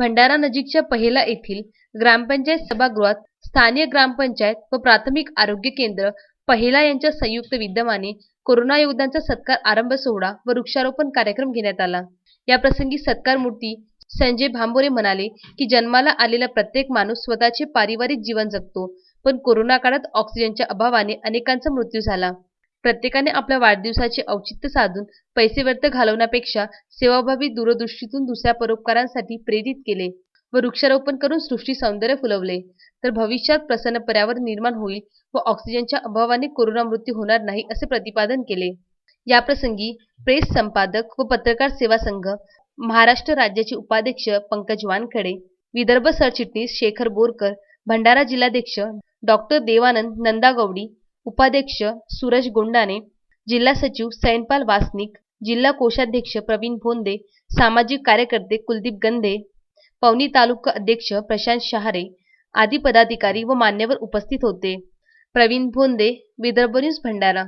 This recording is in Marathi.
भंडारा नजीकच्या पहिला येथील ग्रामपंचायत सभागृहात स्थानीय ग्रामपंचायत व प्राथमिक आरोग्य केंद्र पहिला यांच्या संयुक्त विद्यमाने कोरोना योद्ध्यांचा सत्कार आरंभ सोहळा व वृक्षारोपण कार्यक्रम घेण्यात आला. याप्रसंगी सत्कार मूर्ती संजय भांबोरे म्हणाले की जन्माला आलेला प्रत्येक माणूस स्वतःचे पारिवारिक जीवन जगतो पण कोरोना काळात ऑक्सिजनच्या अभावाने अनेकांचा मृत्यू झाला. प्रत्येकाने आपल्या वाढदिवसाचे औचित्य साधून पैसे व्यर्थ घालवण्यापेक्षा सेवाभावी दूरदृष्टीतून दुसऱ्या परोपकारांसाठी प्रेरित केले व वृक्षारोपण करून सृष्टी सौंदर्य फुलवले. तर भविष्यात प्रसन्न पर्यावरण निर्माण होईल व ऑक्सिजनच्या अभावाने कोरोना मृत्यू होणार नाही असे प्रतिपादन केले. याप्रसंगी प्रेस संपादक व पत्रकार सेवा संघ महाराष्ट्र राज्याचे उपाध्यक्ष पंकज वानखडे विदर्भ सरचिटणीस शेखर बोरकर भंडारा जिल्हाध्यक्ष डॉक्टर देवानंद नंदागौडी उपाध्यक्ष सूरज गोंडाने जिल्हा सचिव सैनपाल वासनिक जिल्हा कोषाध्यक्ष प्रवीण भोंदे सामाजिक कार्यकर्ते कुलदीप गंधे पवनी तालुका अध्यक्ष प्रशांत शहारे आदी पदाधिकारी व मान्यवर उपस्थित होते. प्रवीण भोंदे विदर्भ न्यूज भंडारा.